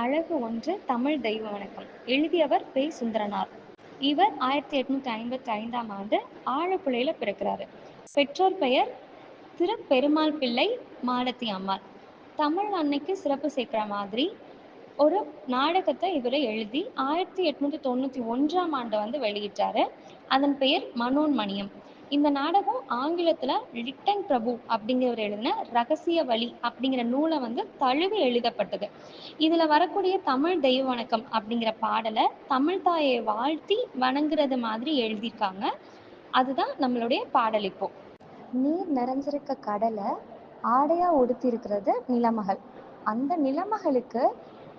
அழகு ஒன்று தமிழ் தெய்வ வணக்கம். எழுதியவர் பே. சுந்தரனார். இவர் ஆயிரத்தி எட்நூத்தி ஐம்பத்தி ஐந்தாம் ஆண்டு ஆழப்புழையில பிறக்கிறாரு. பெற்றோர் பெயர் திருப்பெருமாள் பிள்ளை மாலத்தி அம்மாள். தமிழ் அன்னைக்கு சிறப்பு சேர்க்கிற மாதிரி ஒரு நாடகத்தை இவர் எழுதி ஆயிரத்தி எட்நூத்தி தொண்ணூத்தி ஒன்றாம் ஆண்டு வந்து வெளியிட்டாரு. அதன் பெயர் மனோன்மணியம். இந்த நாடகம் ஆங்கிலத்துல ரிட்டன் பிரபு அப்படிங்கிறவர் எழுதின ரகசிய வழி அப்படிங்கிற நூலை வந்து தழுவி எழுதப்பட்டது. இதுல வரக்கூடிய தமிழ் தெய்வ வணக்கம் அப்படிங்கிற பாடலை தமிழ் தாயை வாழ்த்தி வணங்குறது மாதிரி எழுதியிருக்காங்க. அதுதான் நம்மளுடைய பாடல் இப்போ. நீர் நிறைஞ்சிருக்க கடலை ஆடையா உடுத்தி இருக்கிறது நிலமகள். அந்த நிலமகளுக்கு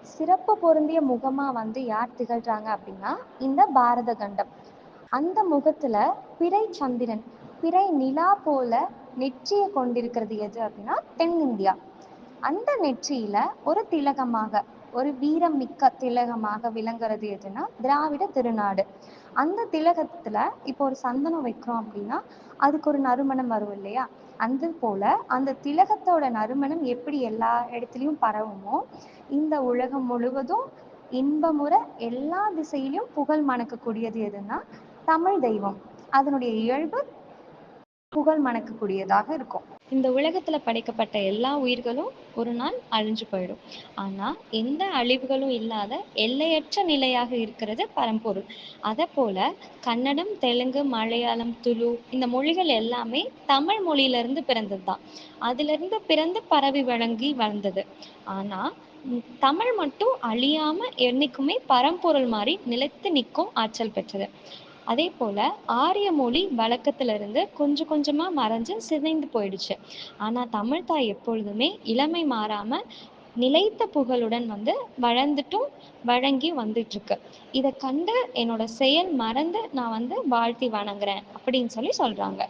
சிறப்பு பொருந்திய முகமா வந்து யார் திகழ்றாங்க அப்படின்னா இந்த பாரத கண்டம். அந்த முகத்துல பிறை சந்திரன் பிறை நிலா போல நெற்றியை கொண்டிருக்கிறது எது அப்படின்னா தென்னிந்தியா. அந்த நெற்றியில ஒரு திலகமாக ஒரு வீரம் மிக்க திலகமாக விளங்குறது எதுன்னா திராவிட திருநாடு. அந்த திலகத்துல இப்போ ஒரு சந்தனம் வைக்கிறோம் அப்படின்னா அதுக்கு ஒரு நறுமணம் வரும் இல்லையா? அது போல அந்த திலகத்தோட நறுமணம் எப்படி எல்லா இடத்துலயும் பரவுமோ இந்த உலகம் முழுவதும் இன்பமுறை எல்லா திசையிலும் புகழ் மணக்கக்கூடியது எதுன்னா தமிழ் தெய்வம். அதனுடைய இயல்பு புகழ் மணக்கக்கூடியதாக இருக்கும். இந்த உலகத்துல படைக்கப்பட்ட எல்லா உயிர்களும் ஒரு நாள் அழிஞ்சு போயிடும். ஆனா எந்த அழிவுகளும் இல்லாத எல்லையற்ற நிலையாக இருக்கிறது பரம்பொருள். அதை போல கன்னடம் தெலுங்கு மலையாளம் துளு இந்த மொழிகள் எல்லாமே தமிழ் மொழியில இருந்து பிறந்ததுதான். அதுல இருந்து பிறந்து பரவி வழங்கி வளர்ந்தது. ஆனா தமிழ் மட்டும் அழியாம என்னைக்குமே பரம்பொருள் மாதிரி நிலைத்து நிற்கும் ஆற்றல் பெற்றது. அதே போல ஆரிய மொழி வழக்கத்துல இருந்து கொஞ்சம் கொஞ்சமாக மறைஞ்சு சிதைந்து போயிடுச்சு. ஆனால் தமிழ்தாய் எப்பொழுதுமே இளமை மாறாமல் நிலைத்த புகழுடன் வந்து வளர்ந்துட்டும் வழங்கி வந்துட்டுருக்கு இதை கண்டு என்னோட செயல் மறந்து நான் வந்து வாழ்த்தி வணங்குறேன் அப்படின்னு சொல்லி சொல்கிறாங்க